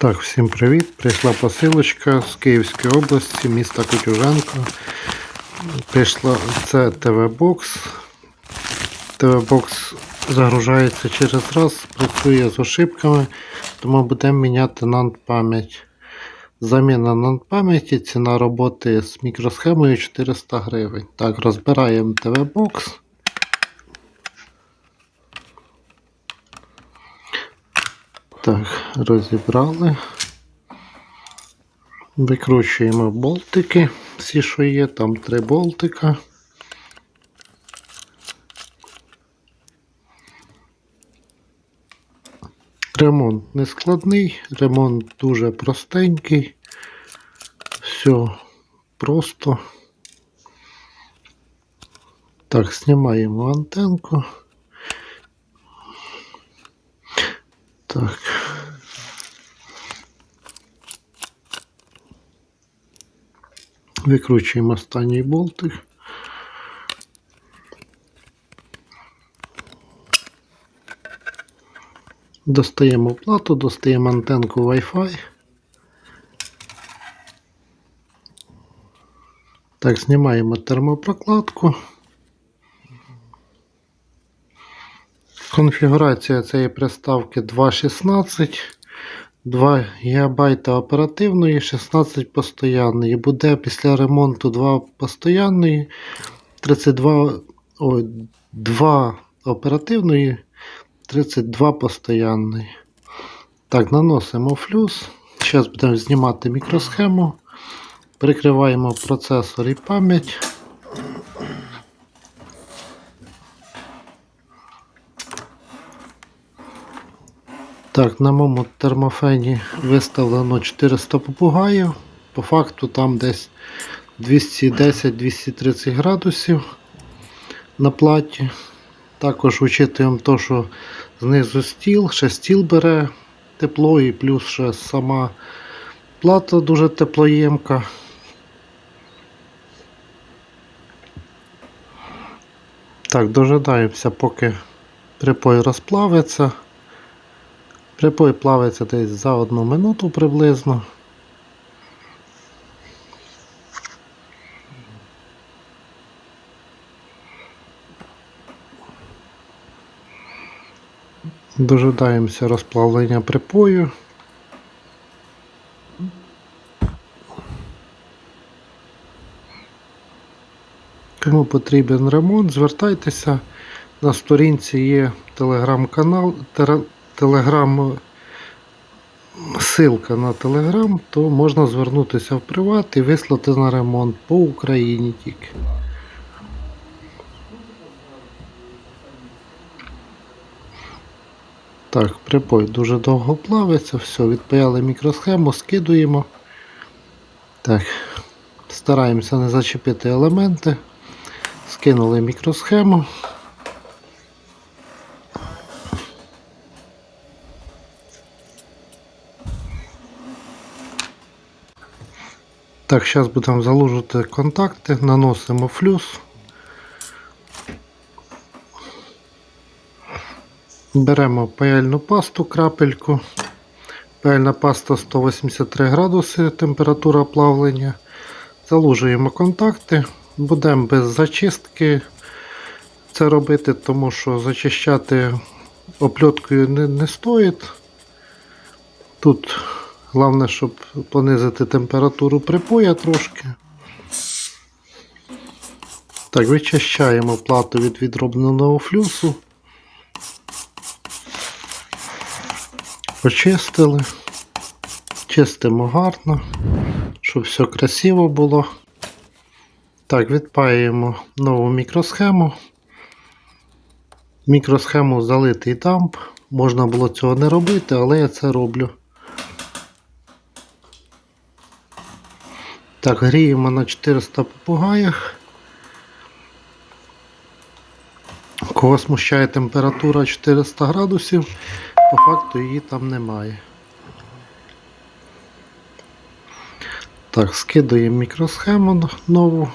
Так, всім привіт. Прийшла посилочка з Київської області, міста Котюженко. Прийшла це ТВ-бокс. ТВ-бокс загружається через раз, працює з ошибками, тому будемо міняти NAND пам'ять. Заміна NAND пам'яті, ціна роботи з мікросхемою 400 гривень. Так, розбираємо ТВ-бокс. Так, розібрали. Викручуємо болтики. Всі, що є, там три болтика. Ремонт не складний, ремонт дуже простенький. Все просто. Так, знімаємо антенку. Так. Викручуємо останній болтик. Достаємо плату, достаємо антенку Wi-Fi. Так, знімаємо термопрокладку. Конфігурація цієї приставки 2.16, 2 ГБ оперативної, 16 постоянної. Буде після ремонту 2 постоянної, 32, ой, 2 оперативної, 32 постоянної. Так, наносимо флюс. Зараз будемо знімати мікросхему. Прикриваємо процесор і пам'ять. Так, на моєму термофені виставлено 400 попугаїв. По факту там десь 210-230 градусів на платі. Також учитуємо те, що знизу стіл, ще стіл бере тепло і плюс ще сама плата дуже теплоємка. Так, дожидаємося, поки припой розплавиться. Припой плавиться десь за одну минуту приблизно. Дожидаємося розплавлення припою. Кому потрібен ремонт, звертайтеся. На сторінці є телеграм-канал, телеграм, ссылка на телеграм, то можна звернутися в приват і вислати на ремонт по Україні тільки. Так, припой дуже довго плавиться, все, відпаяли мікросхему, скидуємо. Так, стараємося не зачепити елементи. Скинули мікросхему. Так, зараз будемо залужувати контакти, наносимо флюс. Беремо паяльну пасту, крапельку. Паяльна паста 183 градуси, температура плавлення. Залужуємо контакти. Будемо без зачистки це робити, тому що зачищати опльоткою не, не стоїть. Тут головне, щоб понизити температуру припоя трошки. Так, вичищаємо плату від відробленого флюсу. Почистили. Чистимо гарно, щоб все красиво було. Так, відпаюємо нову мікросхему. Мікросхему залитий дамп. Можна було цього не робити, але я це роблю. Так, гріємо на 400 попугаях. Кого смущає температура 400 градусів, по факту її там немає. Так, скидуємо мікросхему нову.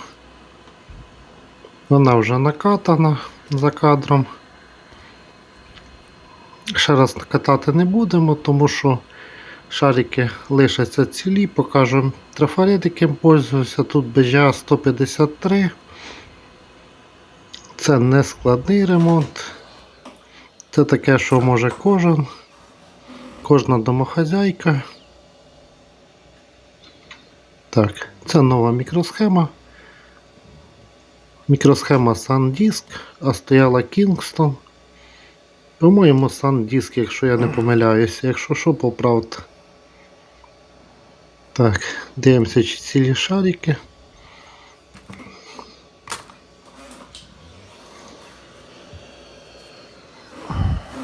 Вона вже накатана за кадром. Ще раз катати не будемо, тому що шарики лишаться цілі, покажу трафарет, яким пользуюся. Тут BGA 153. Це не складний ремонт. Це таке, що може кожен, кожна домохазяйка. Так, це нова мікросхема. Мікросхема SanDisk, а стояла Kingston. По-моєму, SanDisk, якщо я не помиляюся, якщо що, поправте. Так, дивимося, чи цілі шарики.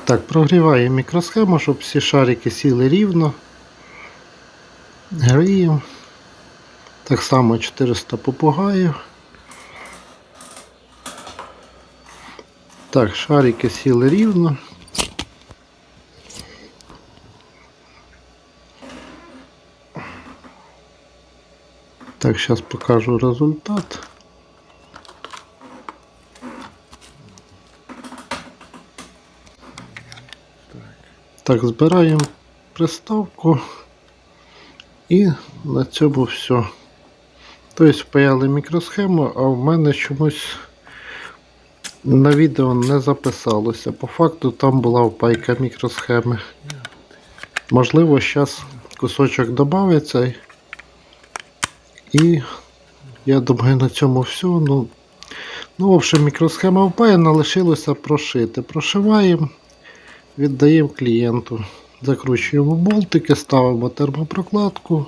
Так, прогріваємо мікросхему, щоб всі шарики сіли рівно. Гріємо. Так само 400 попугаїв. Так, шарики сіли рівно. Так, зараз покажу результат. Так, збираємо приставку і на цьому все. Тобто впаяли мікросхему, а в мене чомусь на відео не записалося. По факту там була впайка мікросхеми. Можливо, зараз кусочок додається. І я думаю, на цьому все. Ну, ну в общем, мікросхема впаяна, лишилося прошити. Прошиваємо, віддаємо клієнту. Закручуємо болтики, ставимо термопрокладку.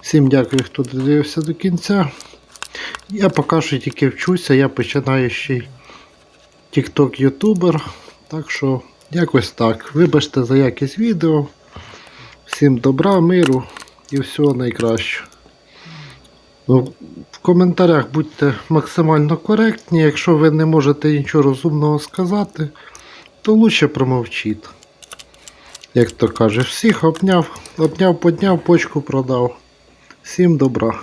Всім дякую, хто додивився до кінця. Я поки що тільки вчуся, я починаючий TikTok ютубер. Так що якось так. Вибачте за якість відео. Всім добра, миру і всього найкращого. Ну, В коментарях будьте максимально коректні. Якщо ви не можете нічого розумного сказати, то лучше промовчіть. Як то каже, всіх обняв, обняв, подняв, почку продав. Всім добра.